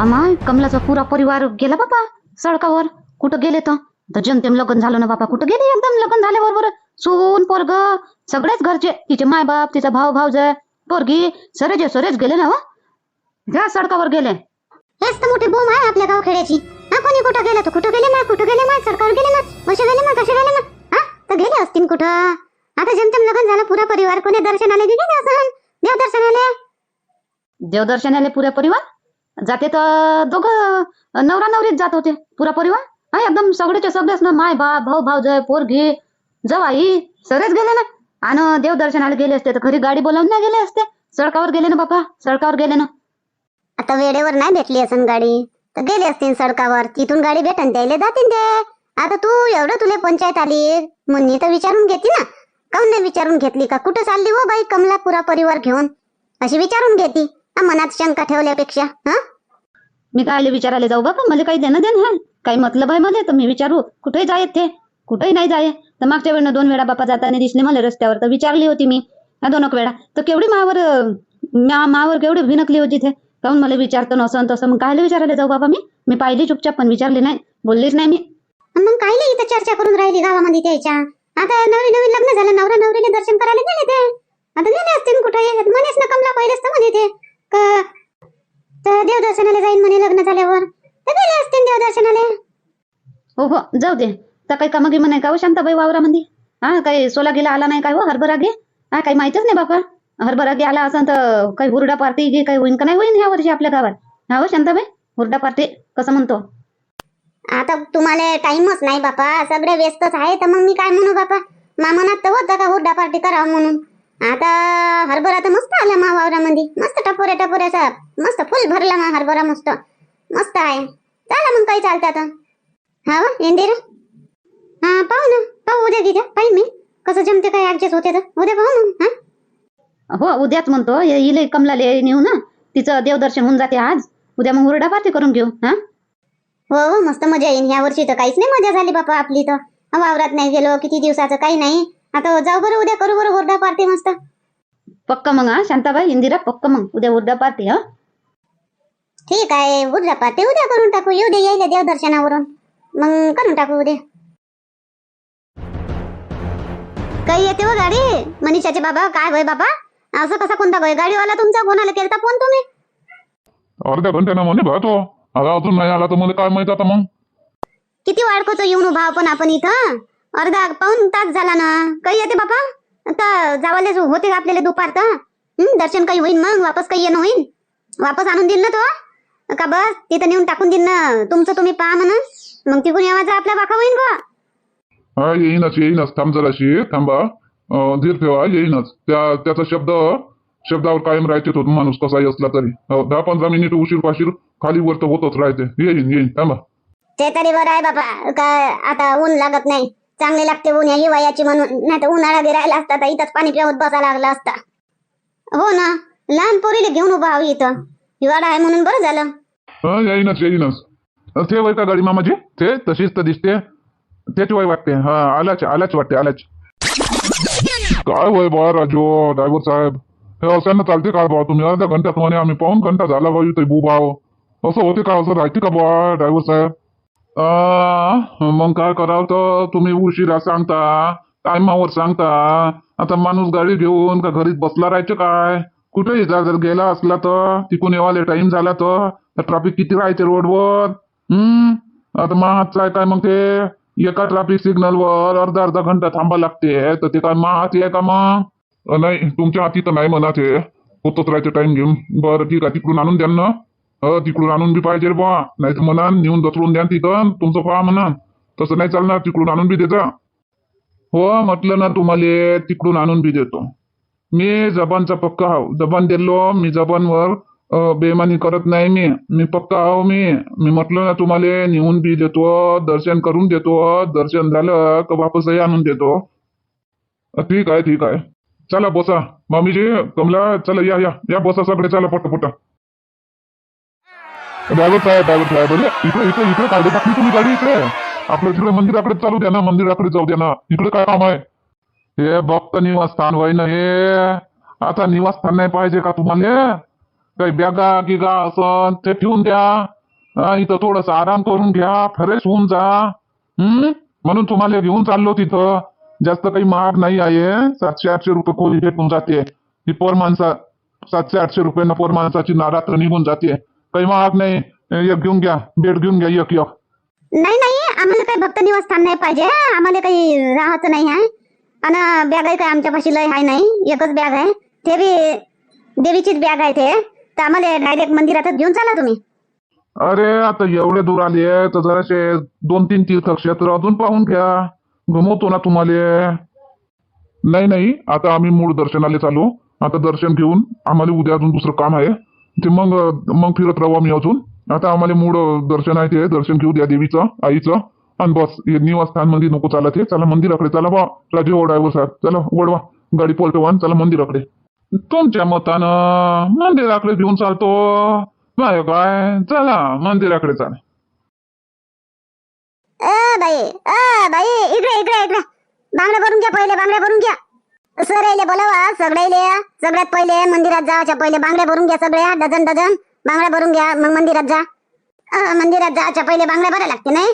आम्हा कमलाचा पुरा परिवार गेला बाबा सडकावर. कुठं गेले तर? जेमतेम लग्न झालं ना बाबा कुठं गेले एकदम लग्न झाल्याबरोबर सून पोरग सगळेच घरचे तिचे मायबाप तिचा भाऊ भाऊज पोरगी सरेच सरेच गेले ना हो? सडकावर गेले. हेच तर मोठी बोंब आहे आपल्या गावखेड्याची. हा कोणी कुठं गेलं तर कुठं गेले ना कुठं गेले ना सरकार गेले ना कसे गेले ना कसे गेले ना हा तर गेले असतील कुठं? आता जेमतेम लग्न झालं पुरा परिवार. कोणी दर्शनाला गेले असं देव दर्शनाला देवदर्शनाले पुरा परिवार? जाते तर दोघं नवरा नवरीच जात होते. पुरा परिवार? हा एकदम सगळेचे सगळेच ना माय बाप भाऊ भाऊज पोरगी. जवाई सगळेच गेले ना. आणि देवदर्शनाला गेले असते तर घरी गाडी बोलावून नाही गेले असते. सडकावर गेले ना बापा सडकावर गेले ना. आता वेळेवर नाही भेटली असन गाडी. तर गेले असतील सडकावर. तिथून गाडी भेटन त्याला जातील ते. आता तू एवढं तुले पंचायत आली. मुन्नी तर विचारून घेतली ना. काहून नाही विचारून घेतली का? कुठं चालली हो बाई कमला पुरा परिवार घेऊन? अशी विचारून घेती. हा, मनात शंका ठेवल्यापेक्षा हा? मी कायले विचारायला जाऊ बाबा? मला काही देणं देणं आहे. काही मतलब आहे मला तर मी विचारू. कुठेही जायत ते कुठेही नाही जाये. तर मागच्या वेळेनं दोन वेळा बापा जाताना दिसले मला रस्त्यावर. तर विचारली होती मी दोन वेळा. तर केवढी मावर मावर केवढी भिनकली होती ते काहून मला विचारतं नसन तसं. मग कायले विचारायला जाऊ बाबा मी? मी पाहिली चुपचाप पण विचारली नाही. बोललीच नाही मी. मग कायले इथं चर्चा करून राहिली गावामध्ये त्याच्या? आता नवीन नवीन लग्न झालं नवरा नवरीने दर्शन करायला गेले ते. आता गेले असतील कुठं? म्हणेच ना कमला पहिलेच तर म्हणे ते. का? तर देवदर्शनाला जाईन म्हणे लग्न झाल्यावर. तर गेले असतील देवदर्शनाला. हो हो जाऊ दे. तर काही कामं गिमं नाही का हो शांताबाई वावरामध्ये? हा काही सोला गेला आला नाही काय हो हरभरा गे हा काही माहितच नाही बापा. हरभरा गे आला असं तर काही हुरडा पार्टी गे काही होईन का नाही होईन ह्या वर्षी आपल्या गावात. हा हो शांताबाई हुरडा पार्टी कसं म्हणतो? आता तुम्हाला टाइमच नाही बापा सगळे व्यस्तच आहे तर मग मी काय म्हणू बापा? मामनात तर होतं का हुड्डा पार्टी करावं म्हणून? आता हरभरा तर मस्त आला मा वावरामध्ये. मस्त टपोऱ्या टपोऱ्याचा मस्त फुल भरला मा हरभरा मस्त. मस्त आहे. चला मग काही चालतं आता. हा वा इंदिरा. हा पाहू ना. पाहू उद्या गिद्या पाहिजे मी. कसं जमते काय ऍडजस्ट होते तर. उद्या पाहू मग हा. हो उद्याच म्हणतो. ये- इले कमलाले नेऊ ना. तिचं देवदर्शन होऊन जाते आज. उद्या मग हुरडा पार्टी करून घेऊ हा. हो हो मस्त मजा येईन. ह्या वर्षी तर काहीच नाही मजा झाली बापा आपली तर. वावरात नाही गेलो किती दिवसाचं काही नाही. आता जाऊ बरं उद्या करू बरं हुरडा पार्टी मस्त. पक्क मग हा? शांताबाई इंदिरा पक्क मग. उद्या हुरडा पार्टी हा? ठीक आहे उद्या पार्टी उद्या करून टाकू. येऊ दे यायला देवदर्शनावरून मग करून टाकू उद्या. काही येते हो गाडी? मनीषाचे बाबा काय होय बाबा? असं कसा कोणता होय गाडीवाला तुमचा कोणाला केलता फोन तुम्ही? अर्ध्या घंट्यानं म्हणे भातो आता अजून नाही आला तर मला काय माहीत आता मग? किती वाढकोच येऊन उभा आपण आपण इथं? अर्धा पाऊन तास झाला ना. काही येते बाबा आता जावाले जो होते का आपल्याला दुपार तर. दर्शन काही होईन मग? वापस काही येणं होईन? वापस आणून देईल ना तो? का बस? तिथं नेऊन टाकून देईन ना. तुमचं तुम्ही पहा म्हणा मग तिकून येवाचा आपला बाका होईन का हा येईनच येईनच. थांब जराशी. थांबा. धीर ठेवा येईनच. त्या त्याचा शब्द शब्दावर कायम राहते तो माणूस कसाही असला तरी. दहा पंधरा मिनिट उशीर पाशीर खाली वर तर होतच राहते. येईन येईन. थांबा. ते तरी बरं आहे बाबा काय आता ऊन लागत नाही. चांगले लागते ऊन या हिवाळ्याची म्हणून. नाही तर उन्हाळा गिरायला असता तर इथंच पाणी पिवत बसा लागला असता. हो ना? लहान पोरीला घेऊन उभा हवी इथं. हिवाळा आहे म्हणून बरं झालं. हा येईनच येईनच. ते वय का गाडी मामाजी? ते तशीच तर दिसते. तेच वय वाटते. हा आलाच आलाच वाटते आलाच काय वय बा राजू? ड्रायव्हर साहेब. हे असं चालते का बा? तुम्ही अर्ध्या घंट्यात म्हणे आम्ही पाऊन घंटा झाला बा इथे बुभाव असं होते का? असं राहते का बा ड्रायव्हर साहेब? अ मग काय करावं तर तुम्ही उशिरा सांगता टायमावर सांगता. आता माणूस गाडी घेऊन का घरीच बसला राहायचं काय? कुठेही जा जर गेला असला तर तिकून येवाले टाइम झाला तर ट्रॅफिक किती राहायचे रोडवर हम्म? आता महाच आहे काय मग ते? एका ट्रॅफिक सिग्नलवर अर्धा अर्धा घंटा थांबा लागते. तर ते काय महाच आहे का मग? नाही तुमच्या हाती तर नाही म्हणा ते. होतच राहायचं टाइम घेऊन. बरं ठीक आहे तिकडून आणून द्या ना. हो तिकडून आणून बी पाहिजे बा नाही तर म्हणा नेऊन दचलून द्या तिथं. तुमचं पहा म्हणा तसं नाही चालणार. तिकडून आणून बी देता हो म्हटलं ना तुम्हाला तिकडून आणून बी देतो. मी जबानचा पक्का हाव. जबान दिलो मी जबानवर अं, बेमानी करत नाही मी. मी पक्का आहो मी. मी म्हटलं ना तुम्हाला नेऊन बी देतो दर्शन करून देतो दर्शन झालं का वापसही आणून देतो. ठीक आहे ठीक आहे. चला बसा. मामीजी कमला चला या या. या बसा सगळे. चला पट ड्रायव्हर साहेब ड्रायव्हर साहेब अरे इकडे इकडे इकडे काढे टाकली तुम्ही गाडी इकडे. आपलं तिकडे मंदिराकडे चालू द्या ना मंदिराकडे जाऊ द्या ना. इकडे काय काम आहे? हे भक्त निवासस्थान होय ना हे. आता निवासस्थान नाही पाहिजे का तुम्हाला? काही बॅगा गिगा असं ते ठेवून द्या. इथं थोडस आराम करून घ्या फ्रेश होऊन जा. हम्म? म्हणून तुम्हाला घेऊन चाललो तिथं. जास्त काही महाग नाही आहे. सातशे आठशे रुपये खोली भेटून जाते. ही पोर माणसा सातशे आठशे रुपये पोर माणसाची नारात्र निघून जाते. काही महाग नाही. एक घेऊन घ्या बेड घेऊन घ्या एक एक नाही नाही आम्हाला काही भक्त निवासस्थान नाही पाहिजे आम्हाला काही राहायचं नाही आहे आणि बॅग आहे काय आमच्यापाशी लय आहे नाही. एकच बॅग आहे. ते बी देवीचीच बॅग आहे ते. तर आम्हाला डायरेक्ट मंदिरातच घेऊन चला तुम्ही. अरे आता एवढे दूर आले तर जराशे दोन तीन तीर्थक्षेत्र अजून पाहून घ्या. गमवतो ना तुम्हाला. नाही नाही आता आम्ही मूळ दर्शनाला चालू. आता दर्शन घेऊन आम्हाला उद्या अजून दुसरं काम आहे. ते मग मग फिरत राहू आम्ही अजून. आता आम्हाला मूळ दर्शन आहे ते. दर्शन घेऊ द्या देवीचं आईचं. आणि बस निवासस्थानमध्ये नको चालत हे. चला मंदिराकडे. चला बा राजे ओढायवर साहेब. चला ओढवा. गाडी पोलतो आणि चला मंदिराकडे. तुमच्या मतानं मंदिराकडे घेऊन चालतो. नाही काय चला मंदिराकडे चाल बाई. इकडे इकडे इकडे. बांगड्या भरून घ्या पहिले बांगड्या भरून घ्या. सरायले बोलावा सगळ्याले सगळ्यात पहिले मंदिरात जायच्या पहिले बांगड्या भरून घ्या सगळ्या डझन डझन बांगड्या भरून घ्या मग मंदिरात जा. मंदिरात जायच्या पहिले बांगड्या भरायला लागते नाही?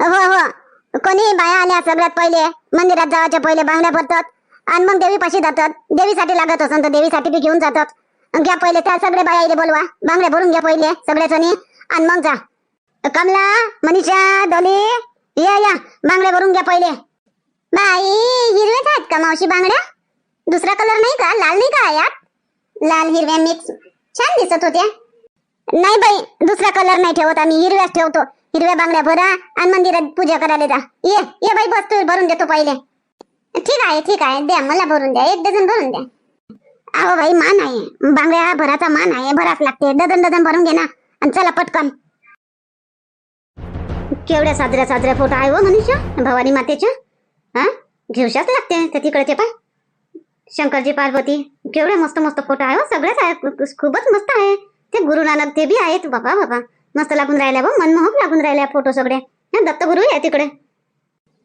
हो हो. कोणी बाया आल्या सगळ्यात पहिले मंदिरात जायच्या पहिले बांगड्या भरतात. आणि मग देवीपाशी जातात. देवीसाठी लागत असेल तर देवीसाठी बी घेऊन जातात. घ्या पहिले त्या सगळे बायाईले बोलवा. बांगड्या भरून घ्या पहिले सगळ्या जणी आणि मग जा. कमला मनीषा डोली या या. बांगड्या भरून घ्या पहिले. बाई हिरवेच आहेत का मावशी बांगड्या? दुसरा कलर नाही का? लाल नाही का यात? लाल हिरव्या मिक्स छान दिसत होत्या. नाही बाई दुसरा कलर नाही ठेवत आम्ही. हिरव्याच ठेवतो. हिरव्या बांगड्या भरा आणि मंदिरात पूजा करायला जा. ये ये बाई बस तू भरून देतो पहिले. ठीक आहे ठीक आहे. द्या मला भरून द्या. एक डझन भरून द्या. अहो बाई मान आहे. बांगड्या भराचा मान आहे. भराच लागते. डझन डझन भरून घे ना. आणि चला पटकन. केवढ्या साजऱ्या साजऱ्या फोटो आहे हो मनुष्य. भवानी मातेच्या. हा? घेऊशाच लागते तिकडे तिकडचे पाय शंकरजी पार्वती केवढे मस्त मस्त फोटो आहे हो सगळेच आहे खूपच मस्त आहे. ते गुरु नानक ते बी आहेत. बाबा बाबा. मस्त लागून राहिल्या बा मनमोहक लागून राहिल्या फोटो सगळे. हे दत्तगुरु आहे तिकडे.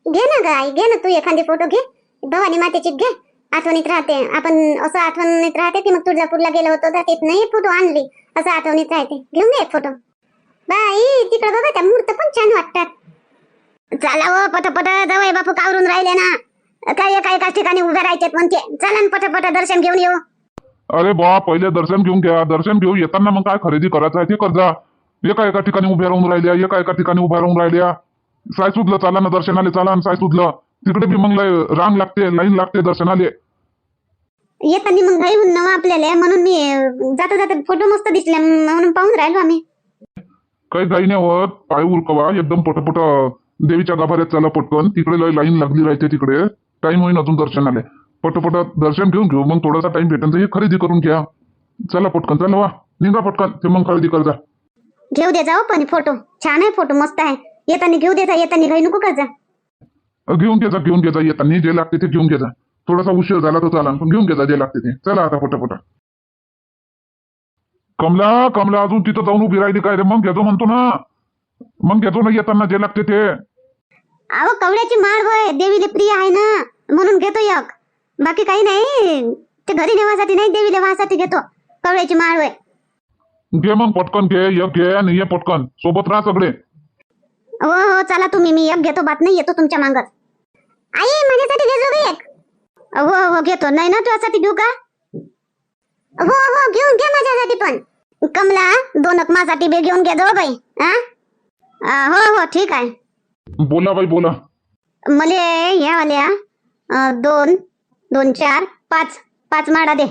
घे ना ग आई घे ना तू एखादी फोटो घे. भवानी मातेची घे. आठवणीत राहते. आपण असं आठवणीत राहते की मग तुळजापूरला गेलो होतो तर तिथनं फोटो आणली. असं आठवणीत राहते. घेऊन घे फोटो बाई तिकडे बघा त्या मूर्त पण छान वाटतात. चला हो पटपट. जवळ बापू कावरून राहिले ना. काय एका एका ठिकाणी उभे राहायचे म्हणते. चला न पटपट दर्शन घेऊन येऊ. अरे बा पहिले दर्शन घेऊन घ्या. दर्शन घेऊ येताना मग काय खरेदी करायचं आहे ते कर जा. एका एका ठिकाणी उभ्या राहून राहिल्या एका एका ठिकाणी उभ्या राहून राहिल्या. साय सुधलं चाला ना दर्शनाले चाला आणि साय सुधलं तिकडे बी मग रांग लागते लाईन लागते दर्शनाले. येताना मग घाई होऊन नवा आपल्याला. म्हणून मी जाता जाता फोटो मस्त दिसले म्हणून पाहून राहिलो आम्ही. काही काही नाही होत. पाय उरकवा. एकदम पटपट. देवीच्या गाभाऱ्यात चला पटकन. तिकडे लय लाईन लागली राहते तिकडे. टाइम होईन अजून दर्शनाले पटपट दर्शन घेऊन घेऊ. मग थोडासा टाइम भेटेल तर हे खरेदी करून घ्या. चला पटकन. चला वा. निघा पटकन. ते मग खरेदी कर जा घेऊ दे जाऊ पण फोटो. छान आहे फोटो. मस्त आहे. येताना घेऊ दे जा. येताना घाई नको कर जा घेऊन घे जा. घेऊन घे जा. येताना. जे लागते ते घेऊन घे जा. थोडासा उशीर झाला तर चाला पण घेऊन घे जा. जे लागते ते. चला आता पटापट. कमला कमला अजून तिथं जाऊन उभी राहिली काय रे? मग घेतो म्हणतो ना. मग घेतो ना येताना जे लागते ते. अहो कवड्याची माळ होय. देवीले प्रिय आहे ना. म्हणून घेतो एक. बाकी काही नाही. ते घरी नेवासाठी नाही देवी देवासाठी घेतो. कवड्याची माळ होय. घे मग पटकन घे एक घे आणि ये पटकन. सोबत राहा सगळे. हो हो चला तुम्ही. मी एक घेतो बात नाही येतो तुमच्या मागत आई माझ्यासाठी घेतो का एक. हो हो घेतो. नाही ना तुझ्यासाठी घेऊ का? हो हो घेऊन घे माझ्यासाठी पण. कमला दोन माझ्यासाठी बी घेऊन घे जो बाई हा हो हो ठीक आहे. बोला बाई बोला. मले ह्या वाल्या अं, दोन दोन चार पाच पाच माडा दे.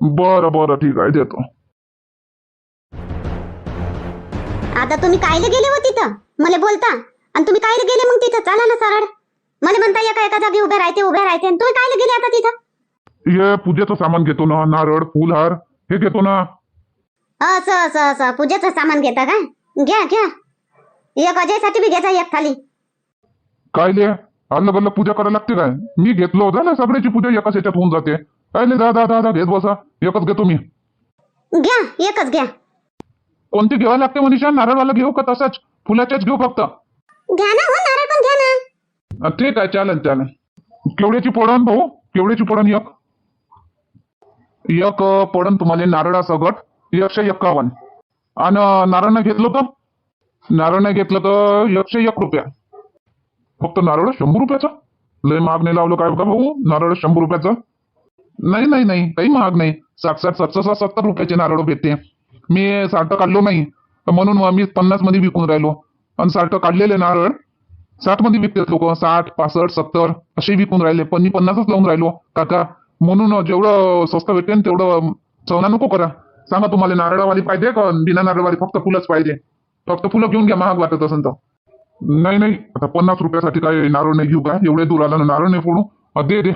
बरं बरं ठीक आहे देतो. आता तुम्ही कायले गेले हो तिथं? मला बोलता. आणि तुम्ही कायले गेले मग तिथं? चला ना सरळ मला म्हणता एका एका जागी उभे राहते उभे राहते आणि तुम्ही कायले गेले आता तिथं? हे पूजेचं सामान घेतो ना नारळ फुलहार हे घेतो ना. असं असं असं. पूजेचं सामान घेता का? घ्या घ्या. एक अजयसाठी बी घ्यायचा एक थाली. काय ले अलग अलग पूजा करायला लागते काय? मी घेतलो झालं सगळ्याची पूजा एकाच याच्यात होऊन जाते. काय ले दा दा दा दा घेत बसा. एकच घेतो मी. घ्या एकच घ्या. कोणती घ्यावं लागते मनीषा? नारळवाला घेऊ का तसाच? फुलाच्याच घेऊ फक्त. घ्या ना हो नारळ पण घ्या ना. अं, ठीक आहे चालेल चालेल. केवढ्याची पडण भाऊ? केवढ्याची पडण एक? एक अं, पडण तुम्हाला नारळा सगट एकशे एक्कावन्न आणि नारायण घेतलं नारळने घेतलं तर एकशे एक रुपया. फक्त नारळ शंभर रुपयाचा? लय महाग नाही लावलं काय का भाऊ? नारळ शंभर रुपयाचा? नाही नाही नाही. काही महाग नाही. साठ साठ सत्तर सात सत्तर रुपयाचे नारळ भेटते. मी साठ काढलो नाही. तर म्हणून मी पन्नासमध्ये विकून राहिलो. आणि साठ काढलेले नारळ साठमध्ये विकतात लोक. साठ पासष्ट सत्तर असे विकून राहिले. पण मी पन्नासच लावून राहिलो. काका म्हणून जेवढं स्वस्त भेटेल तेवढं चवना नको करा. सांगा तुम्हाला नारळवाली पाहिजे का बिना नारळवाली? फक्त फुलंच पाहिजे. फक्त फुलं घेऊन घ्या महाग वाटत असेल तर. नाही नाही. आता पन्नास रुपयासाठी काय नारळ नाही घेऊ का? एवढे दूर आला ना नारळ नाही फोडू. अ, दे दे.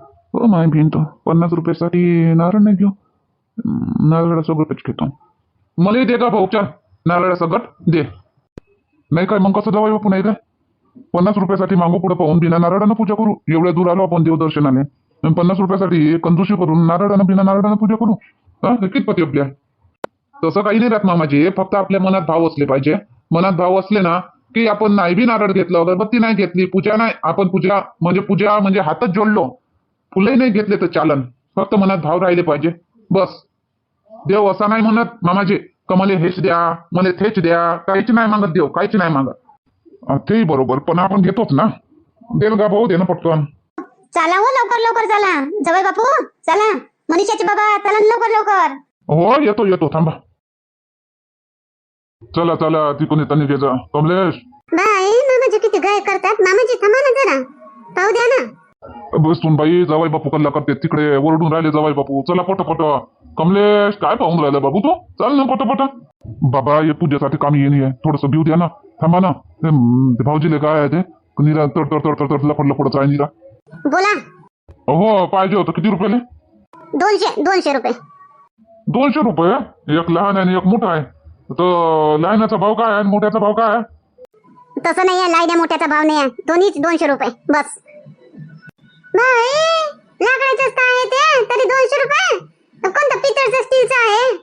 हो माय भिंत पन्नास रुपयासाठी नारळ नाही घेऊ. हम्म, नारळाचं सगळं घेतो. मला दे का भाऊ? चाल. नारळाचं गट दे. नाही काय मग कसं जावं बापू नाही काय पन्नास रुपयासाठी मागू पुढे पाहून बिना नारळानं पूजा करू. एवढ्या दूर आलो आपण देवदर्शनाने. आणि पन्नास रुपयासाठी कंजूशी करून नारळानं बिना नारळानं पूजा करू. हा हे कितपती आपल्या तसं काही नाही राहत मामाजी. फक्त आपल्या मनात भाव असले पाहिजे. मनात भाव असले ना की आपण नाही बी नारळ घेतलं अगरबत्ती नाही घेतली पूजा नाही आपण पूजा म्हणजे पूजा म्हणजे हातच जोडलो. फुलंही नाही घेतले तर चालन. फक्त मनात भाव राहिले पाहिजे. बस. देव असा नाही म्हणत मामाजी का मला हेच द्या मला तेच द्या काहीच नाही मागत देव काहीच नाही मागत. तेही बरोबर पण आपण घेतोच ना. देल का भाऊ दे ना पटकन चला हो लवकर लवकर चला. जवळ बापू चला. मनीषाचे बाबा चला लवकर लवकर. हो येतो येतो थांबा. चला चला तिकडून येताना घे जा कमलेश! बाई मामाजी किती गाय करतात? मामाजी थांबा ना जरा. पाहू द्या ना. बसून बाई जवाई बापू कल्ला करते. तिकडे ओरडून राहिले जवाई बापू. चला पटपट. कमलेश काय पाहून राहिला बाबू तू? चल ना पटपट. बाबा हे पूजेसाठी कामी येणे आहे. थोडस भिऊ द्या ना. थांबा ना. ते, भाऊजीले काय आहे ते. निरा तड तड तड तड लपड लपडच आहे निरा. बोला. हो पाहिजे होतं. किती रुपयाले? दोनशे दोनशे रुपये. दोनशे रुपये? एक लहान आहे आणि एक मोठा आहे. तर लहानाचा भाव काय आणि मोठ्याचा भाव काय तसं नाही आहे लाईड्या मोठ्याचा भाव नाही आहे. दोन्हीच दोनशे रुपये बस. बाई लाकडाचंच काय आहे ते तरी दोनशे रुपये? कोणतं पितळचं स्टीलचं आहे?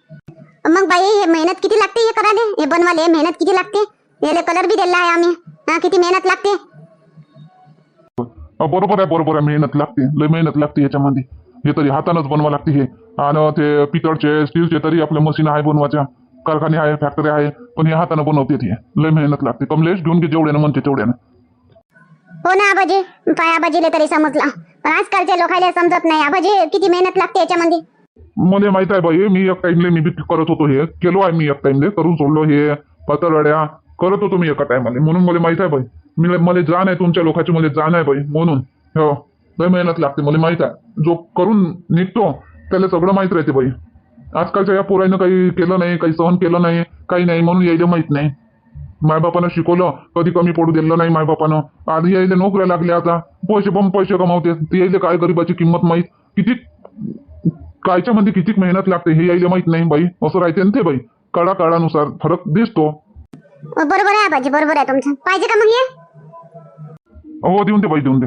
मग बाई हे मेहनत किती लागते हे करायला हे बनवाले मेहनत किती लागते? याला कलर बी दिला आहे आम्ही. हा किती मेहनत लागते? अ, बरोबर आहे बरोबर आहे मेहनत लागते. लय मेहनत लागते याच्यामध्ये. हे तरी हातानंच बनवा लागते हे. आणि ते पितळचे स्टीलचे तरी आपल्या मशीन आहे बनवायच्या. कारखाने आहे फॅक्टरी आहे पण हे हातानं बनवते ते. लय मेहनत लागते. कमलेश घेऊन घे जेवढ्यानं म्हणते तेवढ्यानं. हो ना आबाजी. पाय आबाजीले तरी समजला. पण आजकालच्या लोकांना समजत नाही. आबाजी किती मेहनत लागते याच्यामध्ये मला माहीत आहे बाई मी एक टाइमले मी बी करत होतो हे. केलो आहे मी एक टाइमले करून सोडलो हे. पतरवड्या करत होतो मी एका टायमाले म्हणून मला माहीत आहे बाई. मी मला जाण आहे तुमच्या लोकांची. मला जाण आहे बाई. म्हणून. हो. लय मेहनत लागते. मला माहीत आहे. जो करून निघतो त्याला सगळं माहीत राहते बाई. आजकालच्या या पोरानं काही केलं नाही काही सहन केलं नाही काही नाही म्हणून यायला माहीत नाही. मायबापानं शिकवलं कधी कमी पडू दिलं नाही मायबापानं. आधी यायला नोकऱ्या लागल्या आता. पैसे पण पैसे कमावते. ते यायला काय गरीबाची किंमत माहीत? किती कायच्या मध्ये किती मेहनत लागते? हे यायला माहीत नाही बाई. असं राहते ना ते बाई. काळा काळानुसार फरक दिसतो. बरोबर आहे आबाजी बरोबर आहे तुमचं. पाहिजे का मग हे? हो देऊन दे बाई देऊन दे.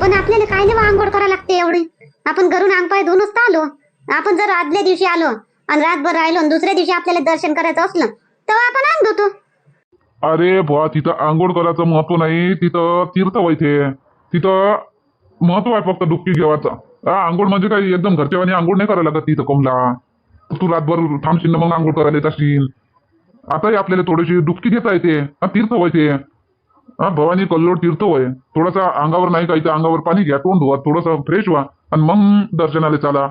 पण आपल्याला काय नाही आंघोळ करायला लागते एवढी? आपण घरून अंगपाय धुवूनच तर आलो. आपण जर आदल्या दिवशी आलो आणि रातभर राहिलो आणि दुसऱ्या दिवशी आपल्याला दर्शन करायचं असलं तेव्हा आपण अंग धुतो. अरे बुवा तिथं आंघोळ करायचं महत्त्व नाही तिथं तीर्थ व्हायचे तिथं महत्त्व आहे फक्त डुबकी घेवायचं हा आंघोळ म्हणजे काही एकदम घरच्यावानी आंघोळ नाही करायला लागत तिथं कोमला. तू रातभर थांबशील ना मग आंघोळ करायला येत असशील. आताही आपल्याला थोडीशी डुबकी घेता येते. हा तीर्थ व्हायचे हा भवानी कल्लोड तीर्थ होय. थोडासा अंगावर नाही काही तर अंगावर पाणी घ्या तोंड धुवा थोडंसं फ्रेश व्हा. आणि मग दर्शनाला चाला.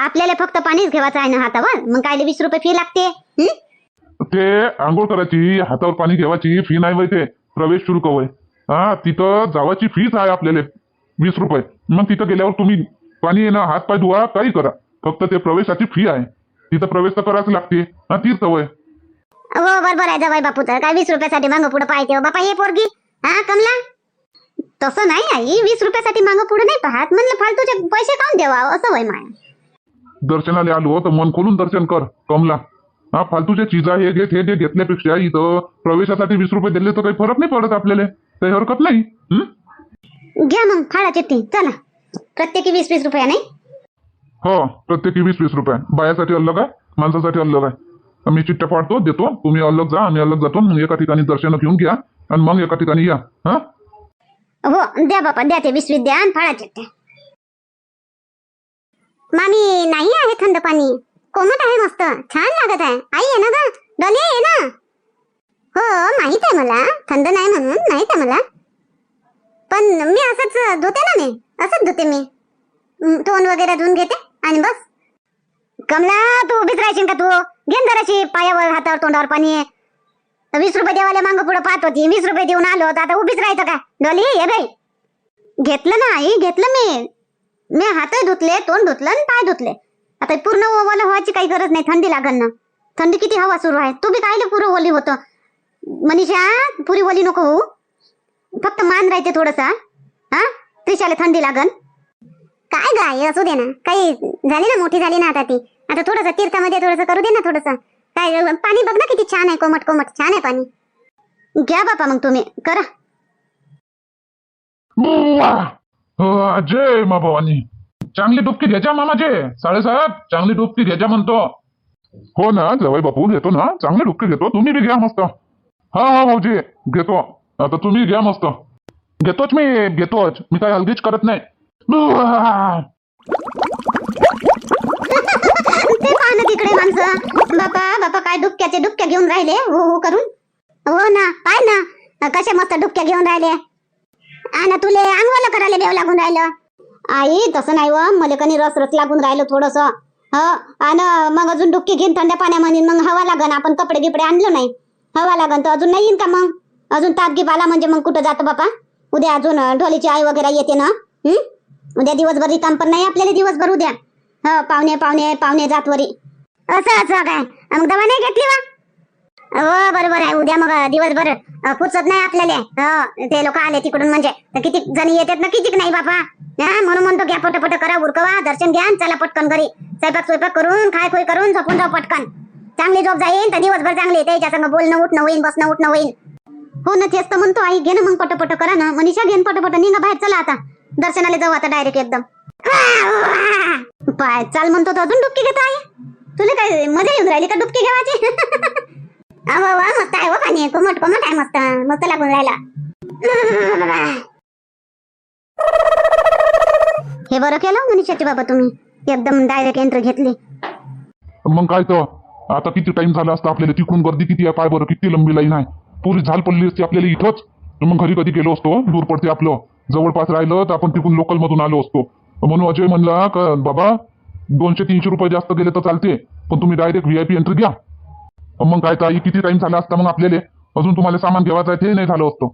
आपल्याला फक्त पाणीच घेवायचं आहे ना हातावर? मग काय वीस रुपये फी लागते? हं? ते आंघोळ करायची हातावर पाणी घेवायची फी नाही वय ते प्रवेश शुल्क वय हा तिथं जावाची फीच आहे आपल्याला. वीस रुपये. मग तिथं गेल्यावर तुम्ही पाणी येणं हात पाय धुवा काही करा. फक्त ते प्रवेशाची फी आहे. तिथं प्रवेश तर करायच लागते. हा तीर्थ वय हो बरोबर आहे जवाई बापू तर. काय वीस रुपयासाठी मागं पुढे पाहिजे बापा हे पोरगी. हा कमला? तसं नाही आई. वीस रुपयासाठी मागं पुढे नाही पाहत. म्हणलं फालतूचे पैसे काऊन देवा असं वय माया. दर्शनाला आलो तर मन खोलून दर्शन कर कमला. हा फालतूच्या चिजा हे घेत हे घेतल्यापेक्षा इथं प्रवेशासाठी वीस रुपये दिले तर काही फरक नाही पडत आपल्याला. काही हरकत नाही. हं? घ्या मग फाळा चिठ्ठी. चला. प्रत्येकी वीस वीस रुपया नाही? हो प्रत्येकी वीस वीस रुपये. बायासाठी अलग आहे माणसासाठी अलग आहे. मी चिठ्ठ्या पाडतो देतो. तुम्ही अलग जा आम्ही अलग जातो. मग एका ठिकाणी दर्शन घेऊन घ्या आणि मग एका ठिकाणी या. हा? हो द्या बापा द्या ते वीस वीस द्या आणि फाळा चट्ट्या मामी नाही आहे थंड पाणी. कोमट आहे मस्त. छान लागत आहे. आई आहे ना ग. डोली आहे ना. हो माहीत आहे मला. थंड नाही म्हणून माहीत आहे मला. पण मी असंच धुते ना मी. असंच धुते मी. तोंड वगैरे धुवून घेते आणि बस. कमला तू उभीच राहशील का तू? घेन जराशी पायावर हातावर तोंडावर पाणी. आहे. तर वीस रुपये देवाले मांग पुढे पाहत होती. वीस रुपये देऊन आलो होतो. आता उभीच राहायचं का डोली ये बाई. घेतलं ना आई घेतलं मी. मी हातही धुतले तोंड धुतलं आणि पाय धुतले. आता पूर्ण ओवाला व्हायची काही गरज नाही. थंडी लागल ना. थंडी किती हवा सुरू आहे. तू बी काय पुरं ओली होतं? मनीषा पुरी ओली नको होऊ. फक्त मान राहते थोडसा हा? त्रिशाला थंडी लागन. काय गाय असू दे ना. काही झाली ना? मोठी झाली ना आता ती. आता थोडस तीर्थामध्ये थोडस करू दे ना थोडंसं. काय पाणी बघ ना किती छान आहे कोमट कोमट छान आहे पाणी. घ्या बापा मग तुम्ही करा. अजय मा भवानी. चांगली डुबकी घ्यायच्या मामाचे साडेसाहेब चांगली डुबकी घ्यायच्या म्हणतो. हो ना जवळ बापू घेतो ना. चांगली डुबकी घेतो तुम्ही बी घ्या मस्त. हा हा भाऊजी घेतो. आता तुम्ही घ्या मस्त. घेतोच मी घेतोच. मी काय हलगीच करत नाही. बुवा! तिकडे माणसं. बापा बापा काय डुबक्याचे डुबक्या घेऊन राहिले? हो हो करून. हो ना पाय ना. कशा मस्त डुबक्या घेऊन राहिले. आणि तुले अंगवाला करायला देव लागून राहिलं. आई तसं नाही व. मला कनी रस रस लागून राहिलं थोडस. हो आणि मग अजून डुबकी घेईन थंड पाण्यामध्ये मग हवा लागन आपण कपडे गिपडे आणलो नाही. हवा लागन तर अजून नाही येईन का मग? अजून ताप गिप आला म्हणजे मग कुठं जातो बापा? उद्या अजून ढोलीची आई वगैरे येते ना? हम्म उद्या दिवसभर रिकाम पण नाही आपल्याला दिवसभर उद्या. हो पाहुणे पाहुणे पाहुणे जातवरी असं असं काय? मग दवा नाही घेतली वा हो बरोबर आहे. उद्या मग दिवसभर पुचत फुरसत नाही आपल्याला. हो, ते लोक आले तिकडून म्हणजे. किती जणी येतात ना कितीक नाही बाबा हा म्हणून म्हणतो घ्या पटपट करा उरकवा दर्शन घ्या चला पटकन घरी. स्वयंपाक स्वयंपाक करून खाय खोय करून झोपून जाऊ पटकन. चांगली झोप जाईल तर दिवसभर चांगली त्याच्या संग बोलणं उठणं होईन बसणं उठणं होईन. हो ना तेच तर म्हणतो आई घे ना मग पटपट करा ना. मनीषा घेन पटपट. निघा बाहेर चला आता. दर्शनाला जाऊ आता डायरेक्ट एकदम. पाय चाल म्हणतो अजून डुबकी घेत आई. तुला काय मजा येऊन राहिली का डुबकी घेवायची? वा मस्त आहे हो पाणी कोमट कोमट आहे मस्त. मस्त लागून राहिला. हे बरं केलं मनीषाची बाबा तुम्ही? एकदम डायरेक्ट एंट्री घेतली. मग काय तर? आता किती टाइम झाला असता आपल्याला तिकडून गर्दी किती आहे? पाय बरं किती लंबी लाईन आहे? पुरी झाल पडली असती आपल्याला इथंच. तर मग घरी कधी गेलो असतो? दूर पडते आपलं. जवळपास राहिलं तर आपण तिकडून लोकल मधून आलो असतो. म्हणून अजय म्हणला का बाबा दोनशे तीनशे रुपये जास्त गेले तर चालते पण तुम्ही डायरेक्ट व्हीआयपी एंट्री घ्या. मग काय ताई किती टाइम झाला असता मग आपल्याला? अजून तुम्हाला सामान घेवायचं आहे ते नाही झालं असतं.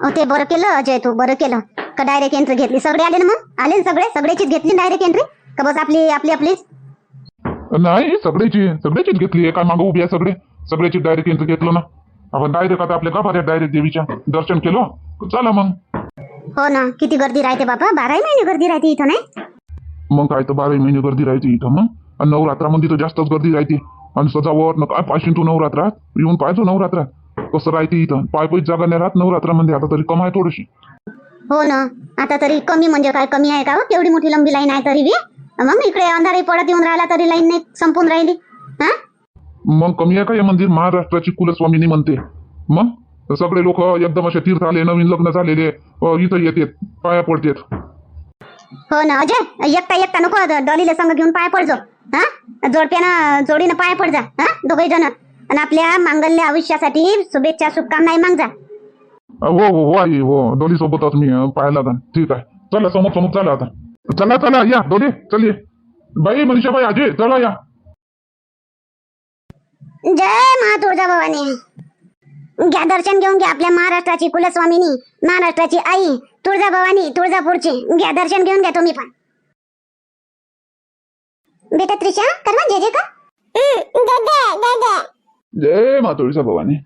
अहो, ते बरं केलं अजय तू बरं केलं. का डायरेक्ट एंट्री घेतली? सगळे आले ना मग? आले ना सगळे? सगळ्याचीच घेतली डायरेक्ट एंट्री का बस आपली आपली आपलीच? नाही सगळ्याची सगळ्याचीच घेतली. आहे काय मागं उभी आहे सगळे. सगळ्याची डायरेक्ट एंट्री घेतलं ना. आपण डायरेक्ट आता आपल्या गाभाऱ्यात डायरेक्ट देवीच्या दर्शन केलं. चला मग. हो ना. किती गर्दी राहते बाबा बाराही महिने गर्दी राहते इथं नाही? मग काय तर बारा महिने गर्दी राहते इथं मग? आणि नवरात्रामध्ये तर जास्तच गर्दी राहते. आणि सजावट न काय पाहिजे तू नवरात्रात येऊन पाहिजो नवरात्रात कसं राहते इथं? पाय पायी जागा नाही राहत नवरात्रामध्ये आता तरी कमाय थोडीशी. हो ना. आता तरी कमी म्हणजे काय कमी आहे का हो? केवढी मोठी लंबी लाईन आहे तरी बी. मग इकडे अंधारी पडत येऊन राहिला तरी लाईन नाही संपून राहिली. हा? मग कमी आहे का हे मंदिर? महाराष्ट्राची कुलस्वामिनी म्हणते. मग? सगळे लोक एकदम असे तीर्थ आले नवीन लग्न झालेले अ, इथं येतात पाया पडतात. हो ना अजय एकटा एकटा नको डॉलीला संग घेऊन पाय पडजो हा? जोडप्यानं जोडीनं पाय पड जा हा? दोघे जण. आणि आपल्या मांगल्य आयुष्यासाठी शुभेच्छा शुभकामनाही माग जा. हो हो हो आई हो डोली सोबतच मी अ, पाहायला जाण ठीक आहे. चला समोर समोर चला आता. चला चला या डोली चल ये. बाई मनीषा बाई अजय चला या. जय मा तुळजाभवानी. घ्या दर्शन घेऊन घ्या आपल्या महाराष्ट्राची कुलस्वामिनी महाराष्ट्राची आई तुळजाभवानी तुळजापूरची. घ्या दर्शन घेऊन घ्या तुम्ही पण. बेटा त्रिशा करवा जे जे का जय मातोळीचा भवानी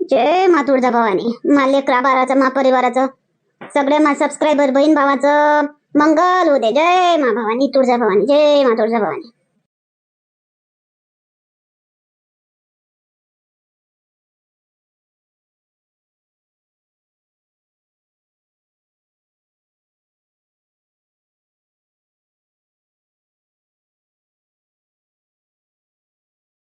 जय मा तुळजाभवानी. मा लेकरा बाराचं मा परिवाराचं सगळे मा सबस्क्रायबर बहीण भावाचं मंगल दे जय मा भवानी तुळजाभवानी. जय मा तुळजाभवानी.